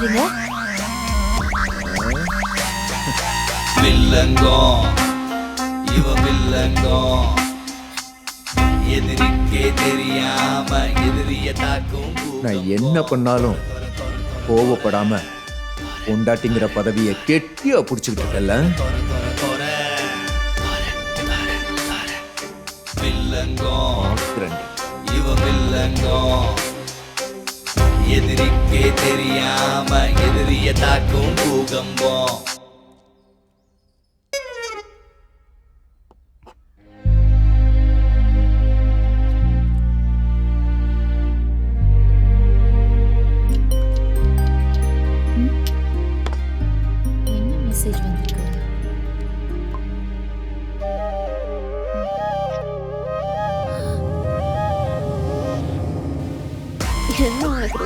பண்றீங்க வில்லங்கம். இவ வில்லங்கம். எதிரிக்கே தெரியாம எதிரிய தாக்கும் நான் என்ன பண்ணாலும் கோவப்படாம பொண்டாட்டிங்கிற பதவியை கெட்டியா புடிச்சுக்கிட்டு இருக்கல வில்லங்கம். இவ வில்லங்கம். தெரியாம எதிரிய தாக்கும் பூகம்பம்.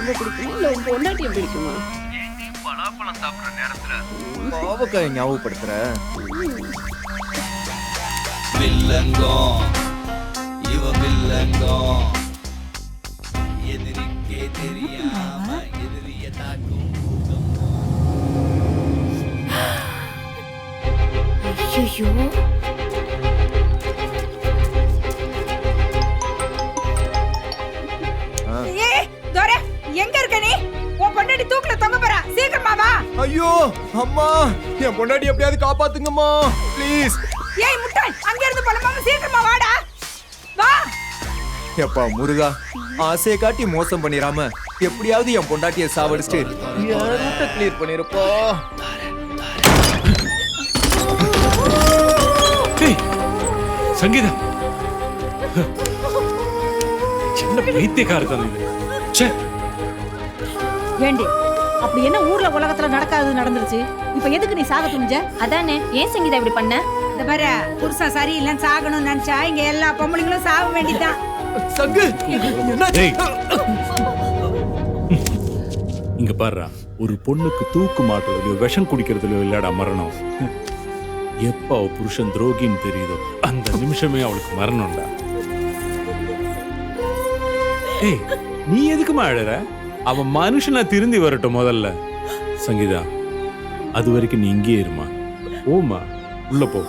ரொம்ப பிடிக்குமா இல்ல உன் பொண்டாட்டியம் பிடிக்குமா பாவக்காய ஞாபகப்படுத்துற? வில்லங்கம். இவ வில்லங்கம். எதிரிக்கே தெரியாம எதிரிய தாக்கும் ஐயோ எங்க இருக்க நீ? உன் பொண்டாட்டி தூக்குல தொங்க போறா. சீக்கிரமா வா. ஐயோ அம்மா என் பொண்டாட்டி எப்படியாவது காப்பாத்துங்கம்மா. ப்ளீஸ் ஏய் முட்டாள் அங்க இருந்து பழமாம சீக்கிரமா வாடா. வா. எப்பா முருகா ஆசையை காட்டி மோசம் பண்ணிராம எப்படியாவது என் பொண்டாட்டிய சாவடிச்சுட்டு என் ரூட்டை கிளியர் பண்ணிருப்பா? ஏய், சங்கீதா. என்ன பைத்தியக்காரத்தனம் இது. ச்சே. ஏண்டி? அப்படி என்ன ஊர்ல உலகத்துல நடக்காதது நடந்துருச்சு? இப்ப எதுக்கு நீ சாக துணிஞ்ச? அதானே ஏன் சங்கீதா இப்படி பண்ண? இந்த பாரு புருஷன் சரியில்லைன்னு சாகணும்னு நினைச்சா இங்க எல்லா பொம்பளைங்களும் சாக வேண்டியதுதான். சங்கு. இங்க பாருடா ஒரு பொண்ணுக்கு தூக்கு மாட்டுறதுலயோ விஷம் குடிக்கிறதுலயோ இல்லடா மரணம். எப்ப அவ புருஷன் துரோகின்னு தெரியுதோ அந்த நிமிஷமே அவளுக்கு மரணம்டா. ஏய் நீ எதுக்குமா அழற? அவன் மனுஷனா திருந்தி வரட்டும் முதல்ல. சங்கீதா அது வரைக்கும் நீ இங்கேயே இருமா? போமா உள்ள போ.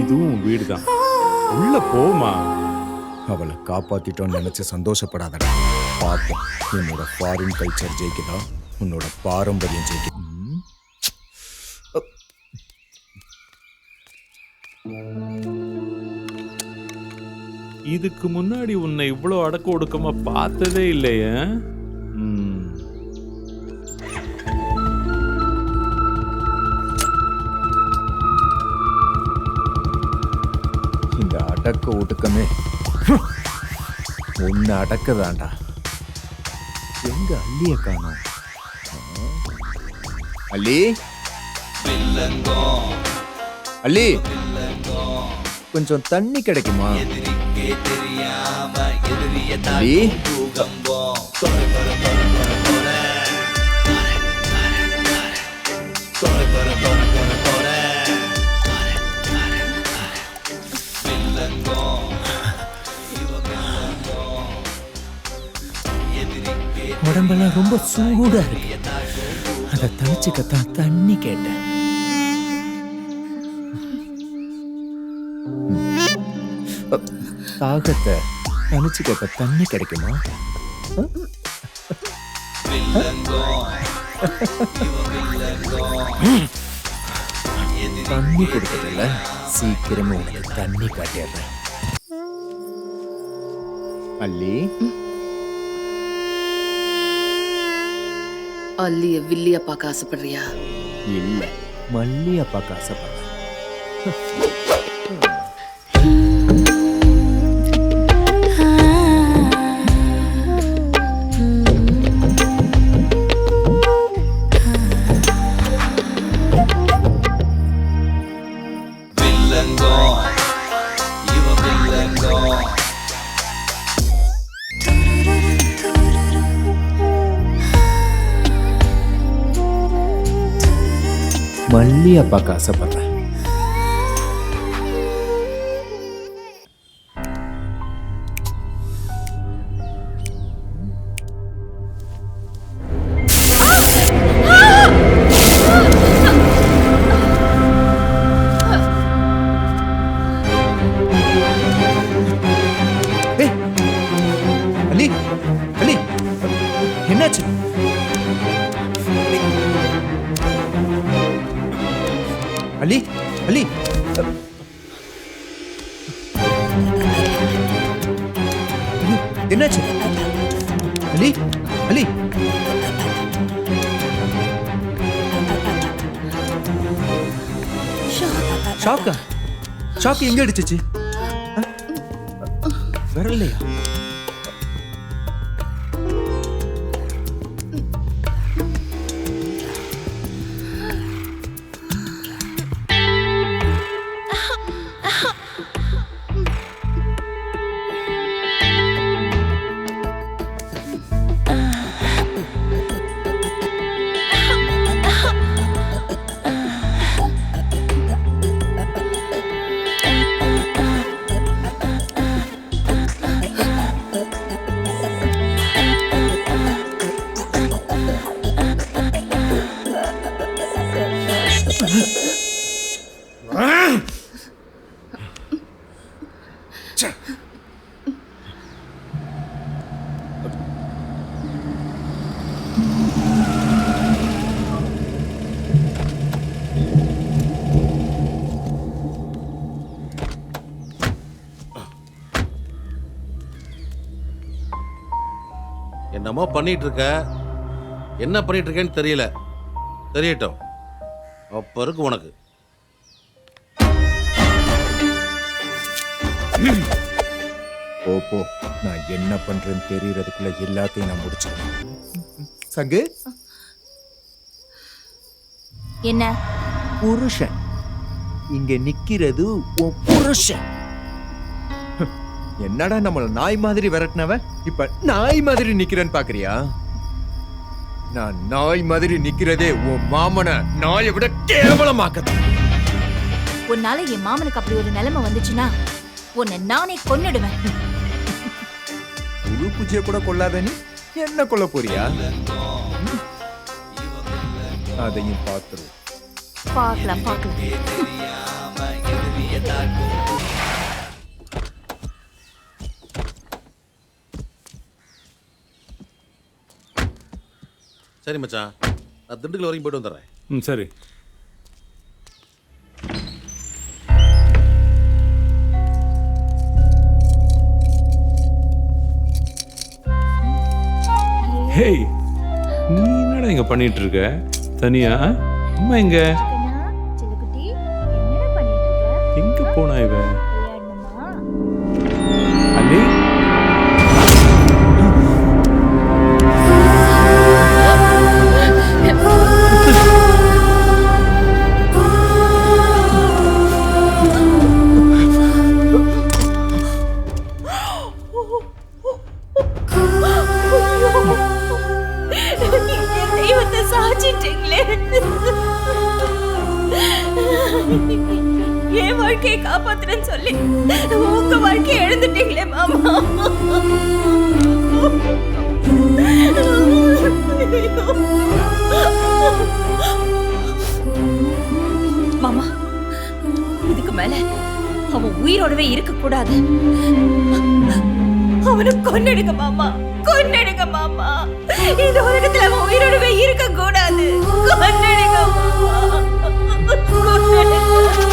இதுவும் உன் வீடுதான். உள்ள போமா அவளை காப்பாத்திட்டோம்னு நினைச்சு சந்தோஷப்படாதடா. பார்ப்போம் என்னோட ஃபாரின் கல்ச்சர் ஜெயிக்குதா? உன்னோட பாரம்பரியம் ஜெயிக்குதா? ம். இதுக்கு முன்னாடி உன்னை இவ்வளோ அடக்க ஒடுக்கமா பார்த்ததே இல்லையே? அடக்க ஒடுக்கமே. ஒன்று அடக்க வேண்டா எங்க அள்ளிய காணும்? அள்ளி? அள்ளி? கொஞ்சம் தண்ணி கிடைக்குமா? அள்ளி? உடம்பெல்லாம் ரொம்ப சூடா இருக்கு. அதை தனிச்சுக்கத்தான் தண்ணி கேட்டேன். தாகத்தை தணிச்சுக்க தண்ணி கிடைக்குமா? தண்ணி கொடுக்கறதில்ல சீக்கிரமே உனக்கு தண்ணி காட்டிடுறேன். அல்லி அல்லிய வில்லிய பார்க்க ஆசைப்படுறியா? இல்ல மல்லிய பார்க்க ஆசைப்படுறேன் மல்லி அப்பா காசைப்படுறேன் என்னாச்சு? அலி அலி. ஷாக்கா ஷாக்கு எங்க அடிச்சிச்சு? வரலையா? என்னமோ பண்ணிட்டு இருக்க என்ன பண்ணிட்டு இருக்கேன்னு தெரியல. தெரியட்டும். அப்ப இருக்கு உனக்கு. போ போ. நான் என்ன பண்றேன்னு தெரியறதுக்குள்ள எல்லாத்தையும் நான் முடிச்சிடுவேன் சங்கு? என்ன? புருஷன். இங்க நிக்கிறது உன் புருஷன். என்னடா நம்மள நாய் மாதிரி விரட்டினவன் இப்ப நாய் மாதிரி நிக்கிறேன்னு பாக்குறியா? நான் நாய் மாதிரி நிக்கிறதே உன் மாமனை நாயை விட கேவலமாக்கது. உன்னால என் மாமனுக்கு அப்படி ஒரு நிலைமை வந்துச்சுன்னா உன்னை நானே கொன்னுடுவேன். புழு பூச்சியை கூட கொல்லாத நீ? என்ன கொல்ல போறியா? அதையும் பார்த்துருவோம் பார்க்கலாம் பார்க்கலாம். சரி மச்சான். நான் திண்டுக்கல் வரைக்கும் போயிட்டு வந்துடுறேன். ம் சரி. ஹேய் நீ என்னடா இங்க பண்ணிட்டு இருக்க தனியா அம்மா எங்க? சின்னக்குட்டி என்னடா பண்ணிட்டு இருக்க எங்க போனா இவ வாழ்க்கையை காப்பாத்துறேன்னு சொல்லி ஊக்க வாழ்க்கையை எழுந்துட்டீங்களே மாமா. மாமா இதுக்கு மேல அவன் உயிரோடவே இருக்க கூடாது அவனை கொன்னெடுங்க மாமா கொன்னெடுங்க மாமா. இந்த உலகத்துல அவன் உயிரோடவே இருக்க கூடாது கொன்னெடுங்க மாமா. கொன்னெடுங்க.